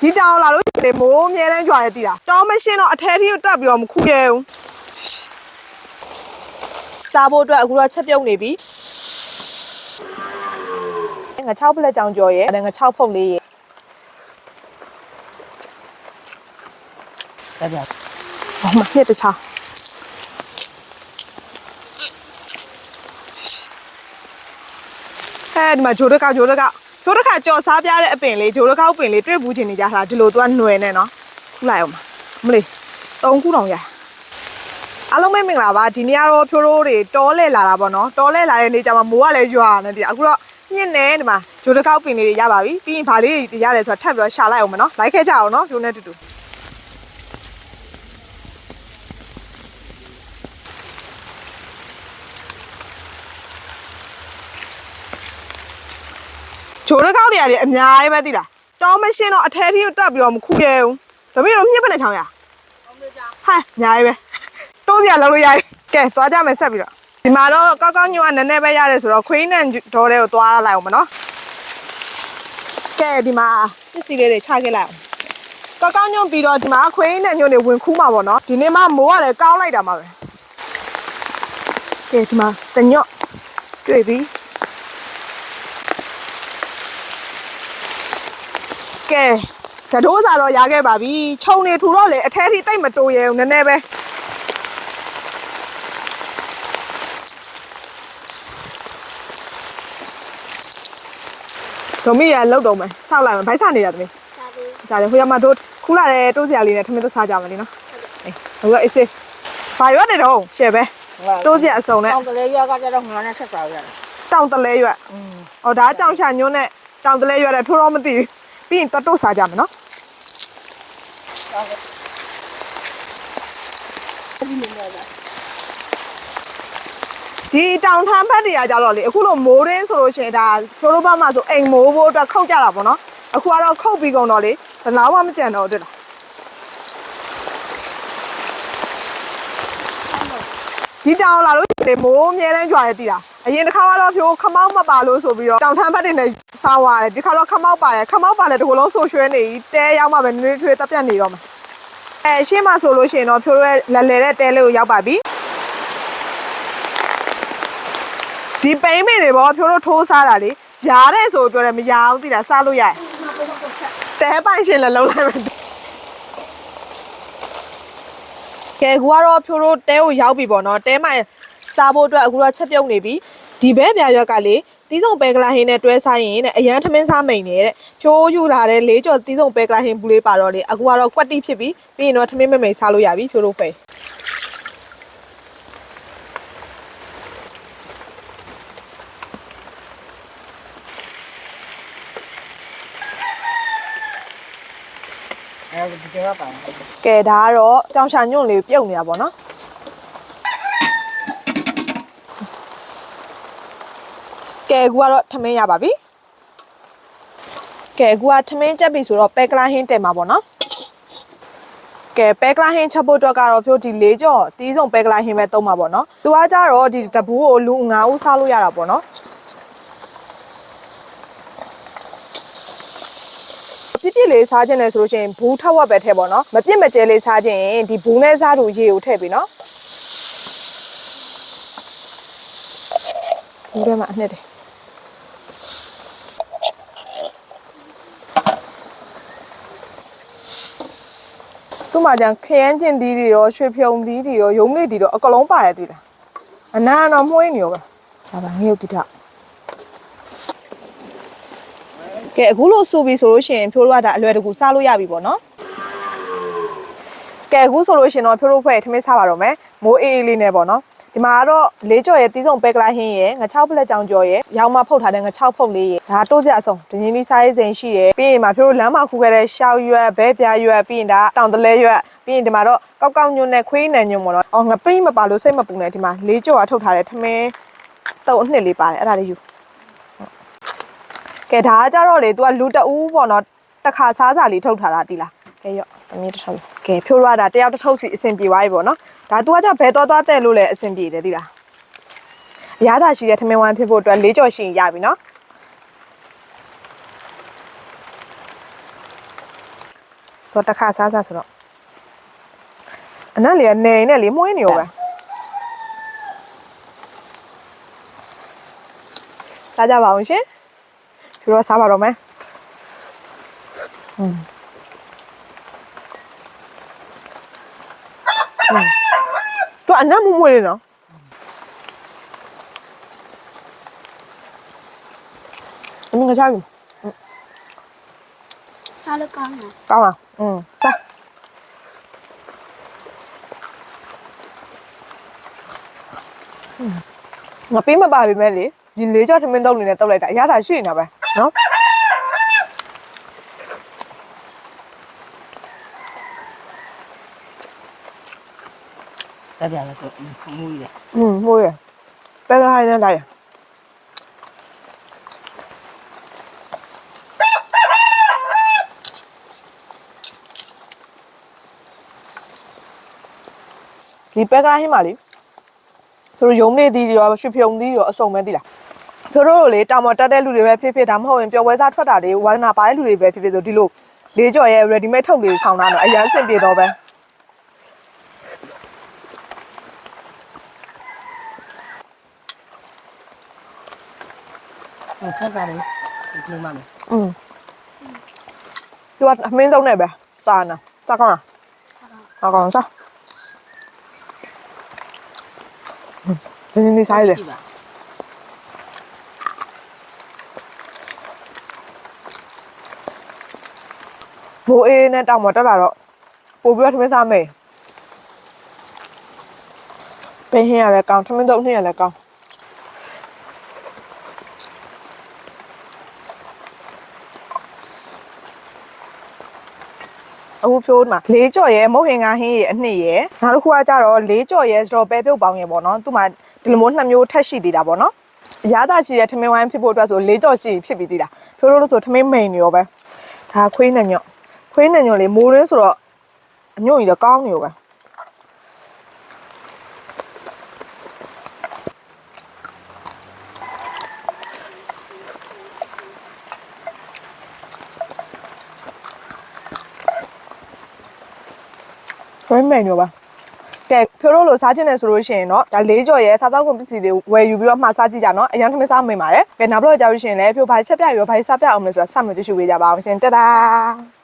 ဒီတောင်လာလို့ဒီမိုးမြဲတမ်းကြွားရတည်တာတောင်းမရှင်းတော့အထဲထိကိုတက်ပြီးတော့မခူးရဲဘူးစားဖို့အတွက်အခုတော့ချက်ပြုတ်နေပြီငါ6ပလက်ကြောင်ကြော်ရဲ့ငါ6ဖုတ်လေးရဲ့တက်ပြဟောမနှစ်တခြားအဲဒီမှာဂျိုးတကောက်ဂျိုးတကော က်ဂျိုးတခါကြော်စားပြတဲ့အပင်လေးဂျိုးတကောက်ပင်လေးတွေ့ဘူးချင်နေကြတာဒီလိုသူကຫນွယ်နေနော်ခုလိုက်အောင်ပါမလေး၃ခုတောင်ရအားလုံးပဲမင်္ဂလာပါဒီနေ့ကတော့ဖြိုးရိုးတွေတောလဲလာတာပေါ့နော်တောလဲလာတဲ့နေ့ကျမှမိုးကလည်းရွာနေတယ်အခုတော့ညစ်နေဒီမှာဂျိုးတကောက်ပင်လေးတွေရပါပြီပြီးရင်ဗာလေးတွေရတယ်ဆိုတော့ထပ်ပြီးတော့ရှာလိုက်အောင်မနော်လိုက်ခဲ့ကြအောင်နော်ဖြိုးနေတူတူ ဂျိုးရကောက်တွေရတယ်အများကြီးပဲသိလားတောင်းမရှင်းတော့အထဲထိကိုတက်ပြီးတော့မခူးရဲဘူးဒါပေမဲ့တော့မြစ်ပနဲ့ချောင်းရဟဲ့အများကြီးပဲတိုးစရာလောက်လို့ရပြီကဲသွားကြမယ်ဆက်ပြီးတော့ဒီမှာတော့ကောက်ကောက်ညို့ကနည်းနည်းပဲရတယ်ဆိုတော့ခွေးနဲ့ဒေါ်တွေကိုသွားလိုက်အောင်မနော်ကဲဒီမှာပစ္စည်းလေးတွေချခဲ့လိုက်အောင်ကောက်ကောက်ညို့ပြီးတော့ဒီမှာခွေးနဲ့ညို့တွေဝင်ခူးမှာပေါ့နော်ဒီနေ့မှမိုးကလည်းကောင်းလိုက်တာမှာပဲကဲဒီမှာတညော့တွေ့ပြီ ကဲကတိုးစာတော့ရခဲ့ပါပြီခြုံနေထူတော့လေအထဲထိတိတ်မတိုးရဲဘူးနည်းနည်းပဲဒိုမီရလောက်တော့မယ်စောက်လိုက်မယ်ဘိုက်ဆနေရသမီးစားတယ်ဟိုရမှာတို့ခူးလာတဲ့တိုးစရာလေးနဲ့ထမင်းသက်စားကြမယ်လीနော်အေးဟိုကအေးစေးဘာရွက်နေတော့ရှယ်ပဲတိုးစရာအစုံနဲ့အောင်ကလေးရွက်ကကြတော့ငါနဲ့ဆက်သွားရတယ်တောင်တလဲရွက်။အော်ဒါကြောင်ရှာညွန်းနဲ့တောင်တလဲရွက်တဲ့ထိုးတော့မသိဘူး။ ပြီးရင်တတုတ်စားကြမယ်နော်။ဒီတောင်ထမ်းဖက်တွေကကြတော့လေအခုလိုမိုးရင်းဆိုလို့ရှိရင်ဒါထိုးတော့ဘမှာဆိုအိမ်မိုးဖို့အတွက်ခုတ်ကြတာပေါ့နော်။အခုကတော့ခုတ်ပြီးကုန်တော့လေဘယ်လောက်မှမကြံတော့ဘူးတဲ့လား။ဒီတောင်လာလို့ဒီမိုးမြဲတမ်းကြွားရတည်တာ အရင်တစ်ခါကတော့ဖြိုးခမောက်မပါလို့ဆိုပြီးတော့တောင်ထမ်းဘက်တွေနဲ့စားသွားတယ်ဒီခါတော့ခမောက်ပါတယ်ခမောက်ပါတယ်ဒီကိုယ်လုံးဆိုရွှဲနေကြီးတဲရောက်မှပဲနွေးထွေးတက်ပြတ်နေတော့မှာအဲရှင်းမဆိုလို့ရှိရင်တော့ဖြိုးရဲလဲလဲတဲ့တဲလေးကိုရောက်ပါပြီဒီပိန်းမင်းတွေပေါ့ဖြိုးတို့ထိုးစားတာလေရားတဲ့ဆိုပြောတယ်မရအောင်သိလားစားလို့ရတယ်တဲပိုင်ရှင်လည်းလုံးလိုက်မယ်ကဲကူကတော့ဖြိုးတို့တဲကိုရောက်ပြီပေါ့နော်တဲမှ စားဖို့အတွက်အခုတော့ချက်ပြုတ်နေပြီဒီဘဲပြာရွက်ကလေတီးစုံပဲကလာဟင်းနဲ့တွဲစားရင်တဲ့အရန်ထမင်းစားမိန်နေတဲ့ဖြိုးယူလာတဲ့လေးကြော်တီးစုံပဲကလာဟင်းဘူးလေးပါတော့လေအခုကတော့ကွက်တိဖြစ်ပြီပြီးရင်တော့ထမင်းမမိန်စားလို့ရပြီဖြိုးတို့ပဲအဲဒီကြောက်ပါကဲဒါကတော့ကြောင်ရှာညွန့်လေးပြုတ်နေတာပေါ့နော် ကဲကူကတော့ထမင်းရပါပြီကဲကူကထမင်းချက်ပြီဆိုတော့ပဲကလာဟင်းတင်မှာပေါ့နော်ကဲပဲကလာဟင်းချက်ဖို့အတွက်ကတော့ဖြိုးဒီလေးကြော်တီးစုံပဲကလာဟင်းပဲသုံးမှာပေါ့နော်သူကကြတော့ဒီတဘူးကိုလူ9ဦးစားလို့ရတာပေါ့နော်ပြစ်ပြစ်လေးစားခြင်းလဲဆိုလို့ရှိရင်ဘူးထောက်ဝက်ပဲထည့်ပေါ့နော်မပြစ်မကျဲလေးစားခြင်းရင်ဒီဘူးနဲ့စားတူရေကိုထည့်ပြီနော်ဘူးထဲမှာအနှစ်တယ် သူ့မှာကြံခရမ်းကျင်သီးတွေရောရွှေဖြုံသီးတွေရောရုံးလေးတွေရောအကလုံးပါတယ်တွေ့လားအနာတော့မှုေးနေရောပဲဒါပါငရုတ်တိထကဲအခုလို့ဆိုပြီဆိုလို့ရှိရင်ဖြိုးတို့ကဒါအလွယ်တကူစားလို့ရပြီပေါ့နော်ကဲအခုဆိုလို့ရှိရင်တော့ဖြိုးတို့ဖွဲ့ထမင်းစားပါတော့မယ်မိုးအေးအေးလေးနဲ့ပေါ့နော် ဒီမှာကတော့လေးကြော်ရဲ့တီးစုံပဲကလာဟင်းရဲ့ငါ6ပလက်ကြောင်ကြော်ရဲ့ရောင်မဖုတ်ထားတဲ့ငါ6ဖုတ်လေးရဲ့ဒါတိုးစရာအဆုံးဒင်းကြီးလေးစားရေးစိန်ရှိရဲ့ပြီးရင်မှာဖြိုးတို့လမ်းမှာခူခဲ့တဲ့ရှောက်ရွက်ဘဲပြားရွက်ပြီးရင်ဒါတောင်တလဲရွက်ပြီးရင်ဒီမှာတော့ကောက်ကောက်ညွန့်နဲ့ခွေးနံညွန့်ပေါ့နော်အော်ငပိမ့်မပါလို့စိတ်မပူနဲ့ဒီမှာလေးကြော်ကထုတ်ထားတဲ့ထမင်းတုပ်အနှစ်လေးပါတယ်အဲ့ဒါလေးယူကဲဒါကကြတော့လေ तू ကလူတအူးပေါ့နော်တစ်ခါစားစာလေးထုတ်ထားတာတိလား ကဲရော့တမီးတစ်ထောက်ကဲဖြိုးရတာတယောက်တစ်ထုပ်စီအဆင်ပြေသွားပြီပေါ့နော်ဒါ तू ကကြဘဲသွားသွားတဲ့လို့လည်းအဆင်ပြေတယ်တိလားအရသာရှိတဲ့ထမင်းဝမ်းဖြစ်ဖို့အတွက်လေးကြော်ရှင်ရပြီနော်တော့တစ်ခါစားစားဆိုတော့အနက်လေးကနေနဲ့လေမှုင်းနေရောပဲစားကြပါအောင်ရှင်ဒီတော့စားပါတော့မယ် သူအနံ့မမွေးလေနော်အမင်းကချာယူစားလို့ကောင်းလားကောင်းလားอืมစားငါပေးမပါပြီမဲ့လေဒီလေးကြောထမင်းတုံးနေနဲ့တုတ်လိုက်တာအရသာရှိနေတာပဲနော် တက်ပြန်လည်းမူးရอืมဟိုရပဲကဟိုင်းနဲ့လိုက်ရဒီပဲကဟိုင်းမှာလေသူတို့ရုံနေသည်တွေရောရွှေဖြုံသည်တွေရောအစုံပဲသိလားသူတို့တို့လေတာမော်တက်တဲ့လူတွေပဲဖြစ်ဖြစ်ဒါမှမဟုတ်ရင်ပျော်ပွဲစားထွက်တာတွေဝါသနာပါတဲ့လူတွေပဲဖြစ်ဖြစ်ဆိုဒီလိုလေးကြော်ရဲ့ ready made ထုတ်လေးဆောင်တာတော့အရင်အဆင်ပြေတော့ပဲ ခက်စားတယ်ဒီမှာမယ်อืมသူကအမင်းသုံးနဲ့ပဲစားနာစားကောင်းလားစားကောင်းစားဒီနေ့နေ့စားရလေကြည့်ပါမိုးအေးနဲ့တောင်မတက်လာတော့ပို့ပြီးတော့ထမင်းစားမယ်ပင်းဟင်းရလဲကောင်းထမင်းသုံးနှင်းရလဲကောင်း အခုဖြိုးမှာလေးကြော်ရဲမုတ်ဟင်္ဂါဟင်းရဲ့အနှစ်ရဲ့နောက်တစ်ခုကကြတော့လေးကြော်ရဲဆိုတော့ပဲပြုတ်ပေါင်းရဲ့ပေါ့နော်သူ့မှာဒီလိုမျိုးနှစ်မျိုးထက်ရှိသေးတာပေါ့နော်အရသာရှိရဲ့ထမင်းဝိုင်းဖြစ်ဖို့အတွက်ဆိုလေးကြော်ရှိဖြစ်ပြီးသေးတာဖြိုးလို့လို့ဆိုထမင်းမိန်နေရောပဲဒါခွေးနဲ့ညော့ခွေးနဲ့ညော့လေမိုးရင်းဆိုတော့အညွန့်ကြီးတော့ကောင်းနေရောပဲ ခွေးမိန်ရောပါကဲဖြိုးလို့လို့စားခြင်းနဲ့ဆိုလို့ရှိရင်တော့ဒါလေးကြော်ရဲသားတောက်ကုန်ပစ္စည်းတွေဝယ်ယူပြီးတော့မှာစားကြည့်ကြနော်အရင်ထမင်းစားမိန်ပါတယ်ကဲနောက်ဘလို့ကြောက်လို့ရှိရင်လည်းဖြိုးဘာချက်ပြရောဘာစားပြအောင်လဲဆိုတာစမှကြည့်ရှုပေးကြပါအောင်ရှင်တဒါ